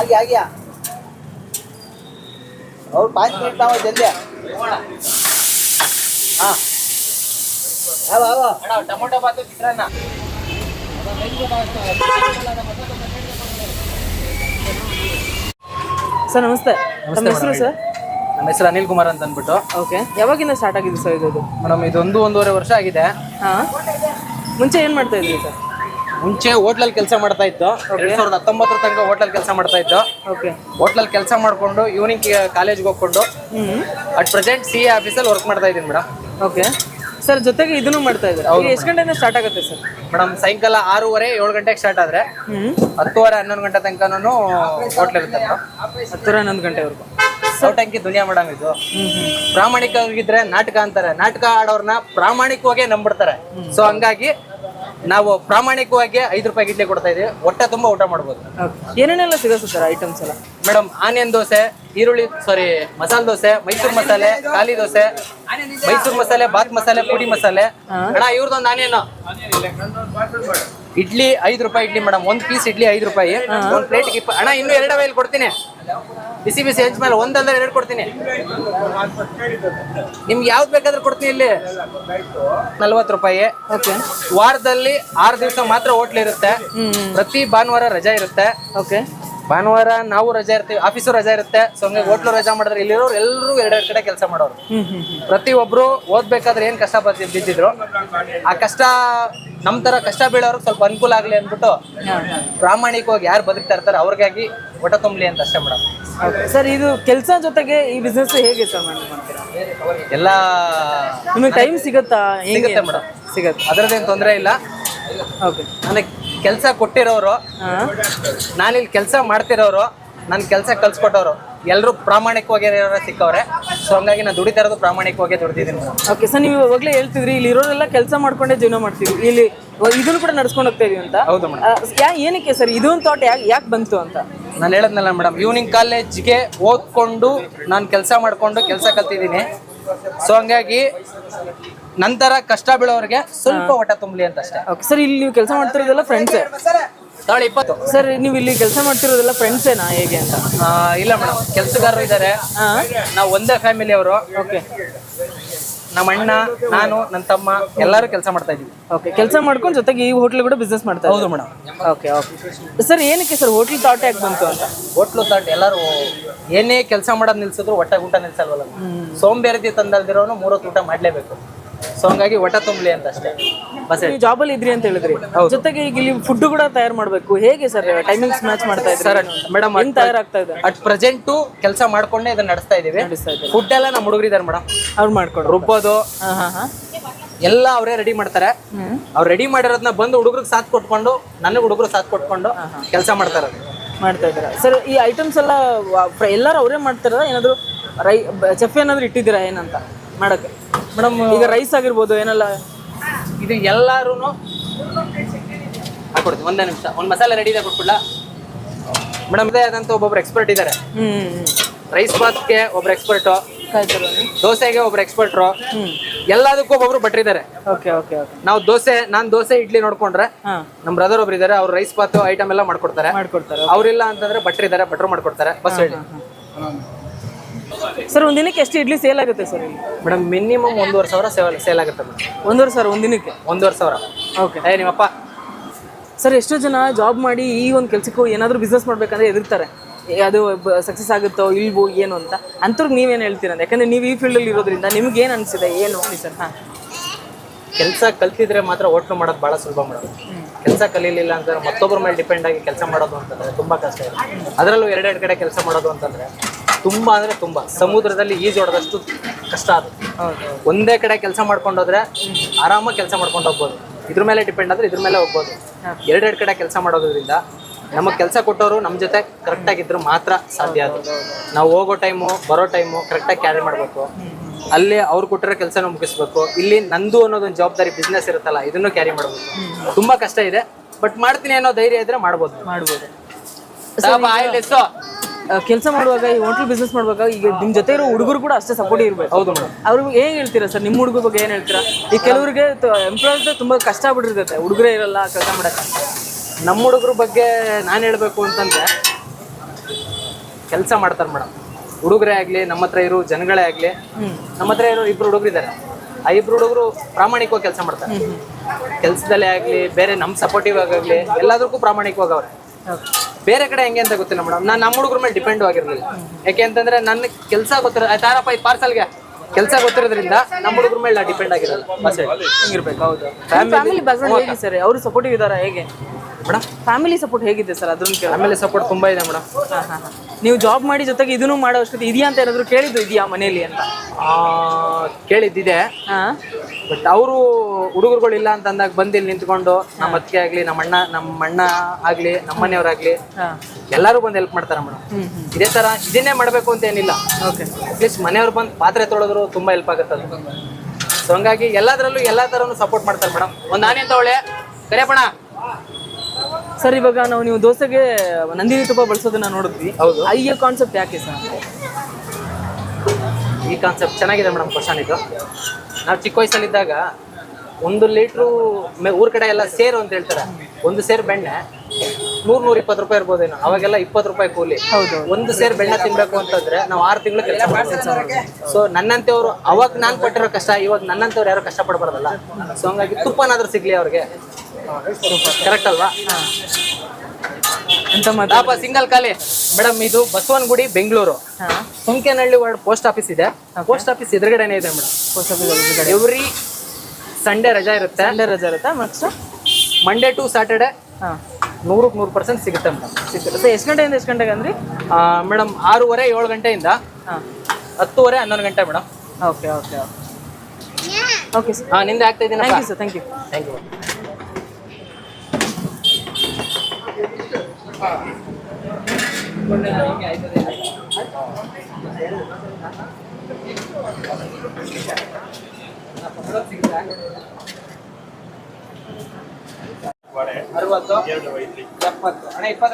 ಆಗಿ ಆಗ್ಯಾ ಅವ್ರು ಪಾಯಿಂಟ್ ನೀಡ್ತಾವ ಜಲ್ದಿ. ಹಾಂ. ಯಾವ ಅಣ್ಣ ಟೊಮೊಟೊ ಬಾತು ಸರ್ ನಮಸ್ತೆ. ನಮ್ಮ ಹೆಸರು ಸರ್? ನಮ್ಮ ಹೆಸರು ಅನಿಲ್ ಕುಮಾರ್ ಅಂತ ಅಂದ್ಬಿಟ್ಟು. ಓಕೆ. ಯಾವಾಗಿಂದ ಸ್ಟಾರ್ಟ್ ಆಗಿದೆ ಸರ್ ಇದು? ಮೇಡಮ್ ಇದೊಂದು ಒಂದೂವರೆ ವರ್ಷ ಆಗಿದೆ. ಹಾಂ. ಮುಂಚೆ ಏನು ಮಾಡ್ತಾ ಇದ್ದೀವಿ ಸರ್? ಮುಂಚೆ ಹೋಟ್ಲಲ್ಲಿ ಕೆಲಸ ಮಾಡ್ತಾ ಇತ್ತು ಎರಡ್ ಸಾವಿರದ ಹತ್ತೊಂಬತ್ತರ ತನಕ ಹೋಟ್ಲಲ್ಲಿ ಕೆಲಸ ಮಾಡ್ತಾ ಇತ್ತು ಓಕೆ ಹೋಟ್ಲಲ್ಲಿ ಕೆಲಸ ಮಾಡ್ಕೊಂಡು ಈವ್ನಿಂಗ್ ಕಾಲೇಜ್ಗೆ ಹೋಗ್ಕೊಂಡು ಅಟ್ ಪ್ರೆಸೆಂಟ್ ಸಿ ಎ ಆಫೀಸಲ್ಲಿ ವರ್ಕ್ ಮಾಡ್ತಾ ಇದ್ದೀನಿ ಮೇಡಮ್ ಓಕೆ ಸರ್ ಜೊತೆಗೆ ಇದನ್ನು ಮಾಡ್ತಾ ಇದ್ದಾರೆ? ಎಷ್ಟು ಗಂಟೆಯಿಂದ ಸ್ಟಾರ್ಟ್ ಆಗುತ್ತೆ ಸರ್ ಮೇಡಮ್ ಸಾಯಂಕಾಲ ಆರೂವರೆ ಏಳು ಗಂಟೆಗೆ ಸ್ಟಾರ್ಟ್ ಆದರೆ ಹತ್ತುವರೆ ಹನ್ನೊಂದು ಗಂಟೆ ತನಕನೂ ಹೋಟ್ಲ್ ಇರುತ್ತೆ ಹತ್ತರ ಹನ್ನೊಂದು ಗಂಟೆವರೆಗೂ. ಸೌಟಂಕಿ ದುನಿಯಾ ಮೇಡಮ್ ಇದು? ಪ್ರಾಮಾಣಿಕವಾಗಿದ್ರೆ ನಾಟಕ ಅಂತಾರೆ. ನಾಟಕ ಆಡೋರ್ನ ಪ್ರಾಮಾಣಿಕವಾಗಿ ನಂಬಿಡ್ತಾರೆ. ಸೊ ಹಂಗಾಗಿ ನಾವು ಪ್ರಾಮಾಣಿಕವಾಗಿ ಐದು ರೂಪಾಯಿ ಇಡ್ಲಿ ಕೊಡ್ತಾ ಇದೀವಿ. ಹೊಟ್ಟೆ ತುಂಬಾ ಊಟ ಮಾಡ್ಬೋದು. ಏನೇನೆಲ್ಲ ಸಿಗುತ್ತೆ ಸರ್ ಐಟಮ್ಸ್ ಎಲ್ಲ? ಮೇಡಮ್ ಆನಿಯನ್ ದೋಸೆ ಈರುಳ್ಳಿ ಸಾರಿ ಮಸಾಲೆ ದೋಸೆ ಮೈಸೂರು ಮಸಾಲೆ ಖಾಲಿ ದೋಸೆ ಮೈಸೂರು ಮಸಾಲೆ ಬಾತ್ ಮಸಾಲೆ ಪುಡಿ ಮಸಾಲೆ. ಅಣ್ಣ ಇವ್ರದೊಂದು ಆನಿಯನ್. ಇಡ್ಲಿ ಐದು ರೂಪಾಯಿ ಇಡ್ಲಿ ಮೇಡಮ್ ಒಂದು ಪೀಸ್ ಇಡ್ಲಿ ಐದು ರೂಪಾಯಿ. ಒಂದು ಪ್ಲೇಟ್ ಇಪ್ಪ ಅಣ್ಣ ಇನ್ನು ಎರಡು ಅವೈಲ್ ಕೊಡ್ತೀನಿ. ಬಿಸಿ ಬಿಸಿ ಹೆಂಚ್ ಮೇಲೆ ಒಂದಂದ್ರೆ ಎರಡು ಕೊಡ್ತೀನಿ. ನಿಮ್ಗೆ ಯಾವ್ದು ಬೇಕಾದ್ರೂ ಕೊಡ್ತೀನಿ ಇಲ್ಲಿ. ನಲ್ವತ್ತು ರೂಪಾಯಿ. ಓಕೆ. ವಾರದಲ್ಲಿ ಆರು ದಿವಸ ಮಾತ್ರ ಹೋಟ್ಲ್ ಇರುತ್ತೆ. ಪ್ರತಿ ಭಾನುವಾರ ರಜಾ ಇರುತ್ತೆ. ಓಕೆ. ಭಾನುವಾರ ನಾವು ರಜಾ ಇರ್ತೀವಿ ಆಫೀಸು ರಜಾ ಇರುತ್ತೆ. ಸೊ ಹಂಗೆ ಹೋಟ್ಲು ರಜಾ ಮಾಡಿದ್ರೆ ಇಲ್ಲಿರೋರು ಎಲ್ಲರೂ ಎರಡೆರಡು ಕಡೆ ಕೆಲಸ ಮಾಡೋರು. ಪ್ರತಿಯೊಬ್ಬರು ಓದ್ಬೇಕಾದ್ರೆ ಏನು ಕಷ್ಟ ಬರ್ತೀವಿ ಬಿದ್ದಿದ್ರು? ಆ ಕಷ್ಟ ನಮ್ ತರ ಕಷ್ಟ ಬೀಳೋರ್ಗೆ ಸ್ವಲ್ಪ ಅನುಕೂಲ ಆಗ್ಲಿ ಅಂದ್ಬಿಟ್ಟು ಪ್ರಾಮಾಣಿಕವಾಗಿ ಯಾರು ಬದುಕ್ತಾ ಇರ್ತಾರೆ ಅವ್ರಿಗಾಗಿ ಒಟ ತುಂಬಲಿ ಅಂತ ಅಷ್ಟೇ ಮೇಡಮ್. ಸರ್ ಇದು ಕೆಲಸ ಜೊತೆಗೆ ಈ ಬಿಸ್ನೆಸ್ ಹೇಗೆ ಸರ್ ಮಾಡ್ತೀರಾ? ಎಲ್ಲ ನಿಮಗೆ ಟೈಮ್ ಸಿಗುತ್ತಾ? ಸಿಗುತ್ತೆ ಮೇಡಮ್. ಸಿಗುತ್ತೆ. ಅದರದ್ದೇನು ತೊಂದರೆ ಇಲ್ಲ. ಓಕೆ. ನನಗೆ ಕೆಲಸ ಕೊಟ್ಟಿರೋರು ನಾನಿಲ್ಲಿ ಕೆಲಸ ಮಾಡ್ತಿರೋರು ನನ್ನ ಕೆಲಸ ಕಲ್ಸ್ಕೊಟ್ಟವ್ರು ಎಲ್ಲರೂ ಪ್ರಾಮಾಣಿಕವಾಗಿ ಸಿಕ್ಕವ್ರೆ. ಸೊ ಹಂಗಾಗಿ ನಾನು ದುಡಿತಾ ಇರೋದು ಪ್ರಾಮಾಣಿಕವಾಗಿ ದುಡ್ದಿದ್ದೀನಿ ಓಕೆ ಸರ್ ನೀವು ಇವಾಗಲೇ ಹೇಳ್ತಿದ್ರಿ ಇಲ್ಲಿ ಇರೋರೆಲ್ಲ ಕೆಲಸ ಮಾಡ್ಕೊಂಡೇ ಜೀವನ ಮಾಡ್ತೀವಿ ಇಲ್ಲಿ ಇದನ್ನು ಕೂಡ ನಡ್ಸ್ಕೊಂಡು ಹೋಗ್ತಾ ಇದೀವಿ ಅಂತ. ಹೌದು ಮೇಡಮ್ ಯಾ ಏನಕ್ಕೆ ಸರ್ ಇದೊಂದು ತೋಟ ಯಾಕೆ ಯಾಕೆ ಬಂತು ಅಂತ? ನಾನು ಹೇಳದ್ನಲ್ಲ ಮೇಡಮ್ ಈವ್ನಿಂಗ್ ಕಾಲೇಜ್ಗೆ ಓದ್ಕೊಂಡು ನಾನು ಕೆಲಸ ಮಾಡ್ಕೊಂಡು ಕೆಲಸ ಕಲ್ತಿದ್ದೀನಿ. ಸೊ ಹಂಗಾಗಿ ನಂತರ ಕಷ್ಟ ಬೀಳೋರಿಗೆ ಸ್ವಲ್ಪ ಹೊಟ್ಟೆ ತುಂಬಲಿ ಅಂತ ಅಷ್ಟೇ. ಓಕೆ ಸರ್ ಇಲ್ಲಿ ನೀವು ಕೆಲಸ ಮಾಡ್ತಿರೋದೆಲ್ಲ ಫ್ರೆಂಡ್ಸೇ ತಾಳು ಇಪ್ಪತ್ತು. ಸರ್ ನೀವು ಇಲ್ಲಿ ಕೆಲಸ ಮಾಡ್ತಿರೋದೆಲ್ಲ ಫ್ರೆಂಡ್ಸೇನಾ ಹೇಗೆ ಅಂತ? ಆ, ಇಲ್ಲ ಮೇಡಮ್ ಕೆಲಸಗಾರರು ಇದ್ದಾರೆ ನಾವು ಒಂದೇ ಫ್ಯಾಮಿಲಿ ಅವರು. ಓಕೆ. ನಮ್ಮ ಅಣ್ಣ ನಾನು ನನ್ನ ತಮ್ಮ ಎಲ್ಲರೂ ಕೆಲಸ ಮಾಡ್ತಾ ಇದೀವಿ ಓಕೆ. ಕೆಲಸ ಮಾಡ್ಕೊಂಡು ಜೊತೆಗೆ ಈ ಹೋಟ್ಲ್ ಕೂಡ ಬಿಸ್ನೆಸ್ ಮಾಡ್ತಾ ಹೌದು ಮೇಡಮ್ ಓಕೆ ಓಕೆ. ಸರ್ ಏನಕ್ಕೆ ಸರ್ ಹೋಟ್ಲ್ ಥಾಟ್ ಯಾಕೆ ಬಂತು ಅಂತ? ಹೋಟ್ಲು ತಾಟ್ ಎಲ್ಲರೂ ಏನೇ ಕೆಲಸ ಮಾಡೋದು ನಿಲ್ಸಿದ್ರು ಹೊಟ್ಟೆ ಊಟ ನಿಲ್ಸಲ್ವಲ್ಲ ಸೋಂಬೇರಿದಿ ತಂದಲ್ದಿರೋನು ಮೂರೊತ್ತು ಊಟ ಮಾಡಲೇಬೇಕು. ಸೊ ಹಂಗಾಗಿ ಒಟ ತುಂಬಲಿ ಅಂತ ಅಷ್ಟೇ ಬಸ್ ನೀವು ಜಾಬಲ್ಲಿ ಇದ್ರಿ ಅಂತ ಹೇಳಿದ್ರಿ. ಜೊತೆಗೆ ಈಗ ಇಲ್ಲಿ ಫುಡ್ ಕೂಡ ತಯಾರು ಮಾಡಬೇಕು. ಹೇಗೆ ಸರ್ ಟೈಮಿಂಗ್ಸ್ ಮ್ಯಾಚ್ ಮಾಡ್ತಾ ಇದ್ದಾರೆ ಸರ್ ಮೇಡಮ್ ಹೆಂಗ್ ತಯಾರಾಗ್ತಾ ಇದೆ? ಅಟ್ ಪ್ರೆಸೆಂಟು ಕೆಲಸ ಮಾಡ್ಕೊಂಡೇ ಇದನ್ನ ನಡೆಸ್ತಾ ಇದೀವಿ ನಡೆಸ್ತಾ ಇದ್ದಾರೆ. ಫುಡ್ ಎಲ್ಲ ನಮ್ಮ ಹುಡುಗರಿದ್ದಾರೆ ಮೇಡಮ್ ಅವ್ರು ಮಾಡ್ಕೊಂಡು ರುಬ್ಬೋದು. ಹಾಂ ಹಾಂ ಹಾಂ. ಎಲ್ಲ ಅವರೇ ರೆಡಿ ಮಾಡ್ತಾರೆ. ಹ್ಮ್. ಅವ್ರು ರೆಡಿ ಮಾಡಿರೋದನ್ನ ಬಂದು ಹುಡುಗರಿಗೆ ಸಾಥ್ ಕೊಟ್ಕೊಂಡು ನನಗೆ ಹುಡುಗರು ಸಾಥ್ ಕೊಟ್ಕೊಂಡು ಕೆಲಸ ಮಾಡ್ತಾರೆ ಮಾಡ್ತಾ ಇದ್ದಾರೆ? ಸರ್ ಈ ಐಟಮ್ಸ್ ಎಲ್ಲ ವ- ಎಲ್ಲರೂ ಅವರೇ ಮಾಡ್ತಾರ ಏನಾದರೂ ರೈ ಚೆಫ್ ಏನಾದರೂ ಇಟ್ಟಿದ್ದೀರಾ ಏನಂತ ಮಾಡೋಕ್ಕೆ? ಮೇಡಮ್ ಈಗ ರೈಸ್ ಆಗಿರ್ಬೋದು ಏನೆಲ್ಲ? ಇದು ಎಲ್ಲಾರು ಹಾಕೊಡ್ತೀವಿ ಒಂದೇ ನಿಮಿಷ. ಒಂದು ಮಸಾಲೆ ರೆಡಿ ಇದೆ ಕೊಟ್ಬಿಡ್ಲಾ? ಮೇಡಮ್ ಇದೇ ಆದಂತ ಒಬ್ಬೊಬ್ರು ಎಕ್ಸ್ಪರ್ಟ್ ಇದ್ದಾರೆ ರೈಸ್ ಬಾತ್ಗೆ ಒಬ್ರು ಎಕ್ಸ್ಪರ್ಟು ದೋಸೆಗೆ ಒಬ್ರು ಎಕ್ಸ್ಪರ್ಟ್ರು ಎಲ್ಲದಕ್ಕೂ ಒಬ್ಬೊಬ್ರು ಭಟ್ರಿದ್ದಾರೆ ಓಕೆ ಓಕೆ ಓಕೆ. ನಾವು ದೋಸೆ ನಾನು ದೋಸೆ ಇಡ್ಲಿ ನೋಡ್ಕೊಂಡ್ರೆ ನಮ್ಮ ಬ್ರದರ್ ಒಬ್ರು ಇದ್ದಾರೆ ಅವ್ರು ರೈಸ್ ಬಾತ್ ಐಟಮ್ ಎಲ್ಲ ಮಾಡ್ಕೊಡ್ತಾರೆ. ಮಾಡ್ಕೊಡ್ತಾರೆ ಅವ್ರಿಲ್ಲ ಅಂತಂದ್ರೆ ಭಟ್ರು ಇದ್ದಾರೆ ಭಟ್ರು ಮಾಡ್ಕೊಡ್ತಾರೆ. ಬಸ್ ಹೇಳಿ. ಸರ್ ಒಂದಿನಕ್ಕೆ ದಿನಕ್ಕೆ ಎಷ್ಟು ಇಡ್ಲಿ ಸೇಲ್ ಆಗುತ್ತೆ ಸರ್ ಇಲ್ಲಿ? ಮೇಡಮ್ ಮಿನಿಮಮ್ ಒಂದೂವರೆ ಸಾವಿರ ಸೇಲ್ ಸೇಲ್ ಆಗುತ್ತೆ ಮೇಡಮ್. ಒಂದೂವರೆ ಸರ್ ಒಂದು ದಿನಕ್ಕೆ? ಒಂದೂವರೆ ಸಾವಿರ. ಓಕೆ ಏ ನಿಮ್ಮಪ್ಪ. ಸರ್ ಎಷ್ಟೋ ಜನ ಜಾಬ್ ಮಾಡಿ ಈ ಒಂದು ಕೆಲಸಕ್ಕೂ ಏನಾದರೂ ಬಿಸ್ನೆಸ್ ಮಾಡಬೇಕಂದ್ರೆ ಎದುರ್ತಾರೆ ಏ, ಅದು ಸಕ್ಸಸ್ ಆಗುತ್ತೋ ಇಲ್ವೋ ಏನು ಅಂತ. ಅಂಥವ್ರಿಗೆ ನೀವೇನು ಹೇಳ್ತೀರ ಯಾಕಂದರೆ ಯಾಕಂದ್ರೆ ನೀವು ಈ ಫೀಲ್ಡಲ್ಲಿ ಇರೋದ್ರಿಂದ ನಿಮ್ಗೆ ಏನು ಅನಿಸಿದೆ ಏನು ಸರ್? ಹಾಂ. ಕೆಲಸ ಕಲ್ತಿದ್ರೆ ಮಾತ್ರ ಹೋಟ್ಲು ಮಾಡೋದು ಭಾಳ ಸುಲಭ ಮಾಡೋದು ಕೆಲಸ ಕಲೀಲಿಲ್ಲ ಅಂತಂದ್ರೆ ಮತ್ತೊಬ್ಬರ ಮೇಲೆ ಡಿಪೆಂಡ್ ಆಗಿ ಕೆಲಸ ಮಾಡೋದು ಅಂತಂದ್ರೆ ತುಂಬ ಕಷ್ಟ ಇದೆ ಅದರಲ್ಲೂ ಎರಡೆರಡು ಕಡೆ ಕೆಲಸ ಮಾಡೋದು ಅಂತಂದ್ರೆ ತುಂಬಾ ಅಂದ್ರೆ ತುಂಬಾ. ಸಮುದ್ರದಲ್ಲಿ ಈಜೊಡೆದಷ್ಟು ಕಷ್ಟ ಅದು. ಒಂದೇ ಕಡೆ ಕೆಲಸ ಮಾಡ್ಕೊಂಡೋದ್ರೆ ಆರಾಮಾಗಿ ಕೆಲಸ ಮಾಡ್ಕೊಂಡು ಹೋಗ್ಬೋದು. ಇದ್ರ ಮೇಲೆ ಡಿಪೆಂಡ್ ಆದ್ರೆ ಇದ್ರ ಮೇಲೆ ಹೋಗ್ಬೋದು. ಎರಡೆರಡು ಕಡೆ ಕೆಲಸ ಮಾಡೋದ್ರಿಂದ ನಮಗ್ ಕೆಲಸ ಕೊಟ್ಟವರು ನಮ್ಮ ಜೊತೆ ಕರೆಕ್ಟಾಗಿ ಇದ್ರೆ ಮಾತ್ರ ಸಾಧ್ಯ ಅದು. ನಾವು ಹೋಗೋ ಟೈಮು ಬರೋ ಟೈಮು ಕರೆಕ್ಟಾಗಿ ಕ್ಯಾರಿ ಮಾಡಬೇಕು. ಅಲ್ಲಿ ಅವ್ರು ಕೊಟ್ಟಿರೋ ಕೆಲಸನ ಮುಗಿಸ್ಬೇಕು. ಇಲ್ಲಿ ನಂದು ಅನ್ನೋದೊಂದು ಜವಾಬ್ದಾರಿ ಬಿಸ್ನೆಸ್ ಇರುತ್ತಲ್ಲ ಇದನ್ನು ಕ್ಯಾರಿ ಮಾಡಬೇಕು. ತುಂಬಾ ಕಷ್ಟ ಇದೆ ಬಟ್ ಮಾಡ್ತೀನಿ ಅನ್ನೋ ಧೈರ್ಯ ಇದ್ರೆ ಮಾಡ್ಬೋದು. ಮಾಡ್ಬೋದು. ಕೆಲಸ ಮಾಡುವಾಗ ಈ ಹೋಟೆಲ್ ಬಿಸ್ನೆಸ್ ಮಾಡುವಾಗ ಈಗ ನಿಮ್ಮ ಜೊತೆ ಇರೋ ಹುಡುಗರು ಕೂಡ ಅಷ್ಟೇ ಸಪೋರ್ಟ್ ಇರಬೇಕು. ಹೌದು ಮೇಡಮ್ ಅವ್ರಿಗೆ ಏನ್ ಹೇಳ್ತೀರಾ ಸರ್? ನಿಮ್ಮ ಹುಡುಗರ ಬಗ್ಗೆ ಏನು ಹೇಳ್ತೀರಾ? ಈ ಕೆಲವರಿಗೆ ಎಂಪ್ಲಾಯ್ಸ್ ತುಂಬಾ ಕಷ್ಟ ಬಿಟ್ಟಿರ್ತೈತೆ ಹುಡುಗರೇ ಇರಲ್ಲ ಕೆಲಸ ಮಾಡಕ್ಕೆ. ನಮ್ಮ ಹುಡುಗರ ಬಗ್ಗೆ ನಾನು ಹೇಳಬೇಕು ಅಂತಂದ್ರೆ ಕೆಲಸ ಮಾಡ್ತಾರೆ ಮೇಡಮ್ ಹುಡುಗರೇ ಆಗಲಿ ನಮ್ಮ ಹತ್ರ ಇರೋ ಜನಗಳೇ ಆಗಲಿ ನಮ್ಮ ಹತ್ರ ಇರೋ ಇಬ್ರು ಹುಡುಗರು ಇದ್ದಾರೆ ಆ ಇಬ್ರು ಹುಡುಗರು ಪ್ರಾಮಾಣಿಕವಾಗಿ ಕೆಲಸ ಮಾಡ್ತಾರೆ. ಕೆಲಸದಲ್ಲೇ ಆಗಲಿ ಬೇರೆ ನಮ್ಮ ಸಪೋರ್ಟಿವ್ ಆಗಲಿ ಎಲ್ಲದಕ್ಕೂ ಪ್ರಾಮಾಣಿಕವಾಗಿ ಅವ್ರೆ ಬೇರೆ ಕಡೆ ಹೆಂಗೆ ಅಂತ ಗೊತ್ತಿಲ್ಲ ಮೇಡಮ್. ನಾನು ನಮ್ಮ ಹುಡುಗರ ಮೇಲೆ ಡಿಪೆಂಡ್ ಆಗಿರ್ಲಿಲ್ಲ ಯಾಕೆ ಅಂತಂದ್ರೆ ನನ್ನ ಕೆಲಸ ಗೊತ್ತಿರೋ ತಾರಪ್ಪ ಈ ಪಾರ್ಸಲ್ಗೆ ಕೆಲಸ ಗೊತ್ತಿರೋದ್ರಿಂದ ನಮ್ಮ ಹುಡುಗರ ಮೇಲೆ ಡಿಪೆಂಡ್ ಆಗಿರಲ್ಲ. ಬಸ್ ಹಿಂಗಿರ್ಬೇಕು? ಹೌದು. ಫ್ಯಾಮಿಲಿ ಬ್ಯಾಕ್ಗ್ರೌಂಡ್ ಹೇಗೆ ಸರ್? ಅವರು ಸಪೋರ್ಟಿವ್ ಇದ್ದಾರೆ ಹೇಗೆ? ಮೇಡಮ್? ಫ್ಯಾಮಿಲಿ ಸಪೋರ್ಟ್ ಹೇಗಿದೆ ಸರ್? ಅದನ್ನ ಫ್ಯಾಮಿಲಿ ಆಮೇಲೆ ಸಪೋರ್ಟ್ ತುಂಬಾ ಇದೆ ಮೇಡಮ್. ನೀವು ಜಾಬ್ ಮಾಡಿ ಜೊತೆಗೆ ಇದನ್ನು ಮಾಡೋ ಅಷ್ಟೊತ್ತಿ ಇದೆಯಾ ಅಂತ ಏನಾದ್ರು ಕೇಳಿದ್ದು ಇದೆಯಾ ಮನೆಯಲ್ಲಿ ಅಂತ? ಕೇಳಿದ್ದಿದೆ. ಹಾ. ಬಟ್ ಅವರು ಹುಡುಗರುಗಳು ಇಲ್ಲ ಅಂತ ಅಂದಾಗ ಬಂದು ಇಲ್ಲಿ ನಿಂತ್ಕೊಂಡು ನಮ್ಮ ಅತ್ತಿಗೆ ಆಗ್ಲಿ ನಮ್ಮ ಅಣ್ಣ ನಮ್ಮ ಅಣ್ಣ ಆಗ್ಲಿ ನಮ್ಮ ಮನೆಯವರಾಗ್ಲಿ ಹಾ. ಎಲ್ಲರೂ ಬಂದು ಹೆಲ್ಪ್ ಮಾಡ್ತಾರೆ ಮೇಡಮ್. ಇದೇ ತರ ಇದನ್ನೇ ಮಾಡಬೇಕು ಅಂತ ಏನಿಲ್ಲ. ಓಕೆ ಅಟ್ಲೀಸ್ಟ್ ಮನೆಯವ್ರು ಬಂದು ಪಾತ್ರೆ ತೊಳೆದ್ರು ತುಂಬಾ ಹೆಲ್ಪ್ ಆಗುತ್ತೆ ಅದು. ಸೊ ಹಂಗಾಗಿ ಎಲ್ಲದರಲ್ಲೂ ಎಲ್ಲಾ ತರನು ಸಪೋರ್ಟ್ ಮಾಡ್ತಾರೆ ಮೇಡಮ್. ಒಂದು ಆನೆ ತಗೊಳ್ಳೆ. ಕರೆಯಪ್ಪಣ ಸರ್ ಇವಾಗ ನಾವು ನೀವು ದೋಸೆಗೆ ನಂದಿನಿ ತುಪ್ಪ ಬಳಸೋದನ್ನ ನೋಡಿದ್ವಿ. ಹೌದು. ಈ ಕಾನ್ಸೆಪ್ಟ್ ಯಾಕೆ ಸರ್ ಈ ಕಾನ್ಸೆಪ್ಟ್ ಚೆನ್ನಾಗಿದೆ ಮೇಡಮ್ ಕ್ವಶನ್ ಇದು. ನಾವು ಚಿಕ್ಕ ವಯಸ್ಸಲ್ಲಿದ್ದಾಗ ಒಂದು ಲೀಟ್ರು ಮೆ ಊರ್ ಕಡೆ ಎಲ್ಲ ಸೇರು ಅಂತ ಹೇಳ್ತಾರೆ. ಒಂದು ಸೇರು ಬೆಣ್ಣೆ ನೂರ್ ನೂರ ಇಪ್ಪತ್ತು ರೂಪಾಯಿ ಇರ್ಬೋದೇನೋ ಅವಾಗೆಲ್ಲ ಇಪ್ಪತ್ತು ರೂಪಾಯಿ ಕೂಲಿ. ಹೌದು. ಒಂದು ಸೇರು ಬೆಣ್ಣೆ ತಿನ್ಬೇಕು ಅಂತಂದ್ರೆ ನಾವು ಆರು ತಿಂಗಳು ಕೆಲಸ ಮಾಡ್ತೀವಿ. ಸೊ ನನ್ನಂತೆಯವರು ಅವಾಗ ನಾನು ಕೊಟ್ಟಿರೋ ಕಷ್ಟ ಇವಾಗ ನನ್ನಂತವ್ರು ಯಾರು ಕಷ್ಟ ಪಡಬಾರ್ದಲ್ಲ ಸೊ ಹಂಗಾಗಿ ತುಪ್ಪನಾದ್ರೂ ಸಿಗ್ಲಿ ಅವ್ರಿಗೆ. ಕರೆಕ್ಟ್ ಅಲ್ವಾ? ಅಂತ ಸಿಂಗಲ್ ಖಾಲಿ. ಮೇಡಮ್ ಇದು ಬಸವನಗುಡಿ ಬೆಂಗಳೂರು. ಹಾ. ಸುಂಕೇನಹಳ್ಳಿ ವಾರ್ಡ್ ಪೋಸ್ಟ್ ಆಫೀಸ್ ಇದೆ. ಪೋಸ್ಟ್ ಆಫೀಸ್ ಎದುರುಗಡೆನೇ ಇದೆ ಮೇಡಮ್. ಆಫೀಸ್ ಎದುರುಗಡೆ. ಎವ್ರಿ ಸಂಡೇ ರಜಾ ಇರುತ್ತೆ. ಸಂಡೇ ರಜಾ ಇರುತ್ತೆ? ನೆಕ್ಸ್ಟ್ ಮಂಡೇ ಟು ಸ್ಯಾಟರ್ಡೆ ಹಾ. ನೂರಕ್ಕೆ ನೂರು ಪರ್ಸೆಂಟ್ ಸಿಗುತ್ತೆ ಮೇಡಮ್. ಸಿಗುತ್ತೆ. ಸೊ ಎಷ್ಟು ಗಂಟೆಯಿಂದ ಎಷ್ಟು ಗಂಟೆಗೆ ಅಂದ್ರಿ? ಮೇಡಮ್ ಆರೂವರೆ ಏಳು ಗಂಟೆಯಿಂದ ಹಾ. ಹತ್ತುವರೆ ಹನ್ನೊಂದು ಗಂಟೆ madam. Okay okay okay. Sir ಹಾಂ ನಿಂದೆ ಆಗ್ತಾ ಇದ್ದೀನಿ thank you sir thank you thank you ಅರವತ್ತು ಎಪ್ಪತ್ತು. ಅಣ್ಣ ಇಪ್ಪತ್ತು.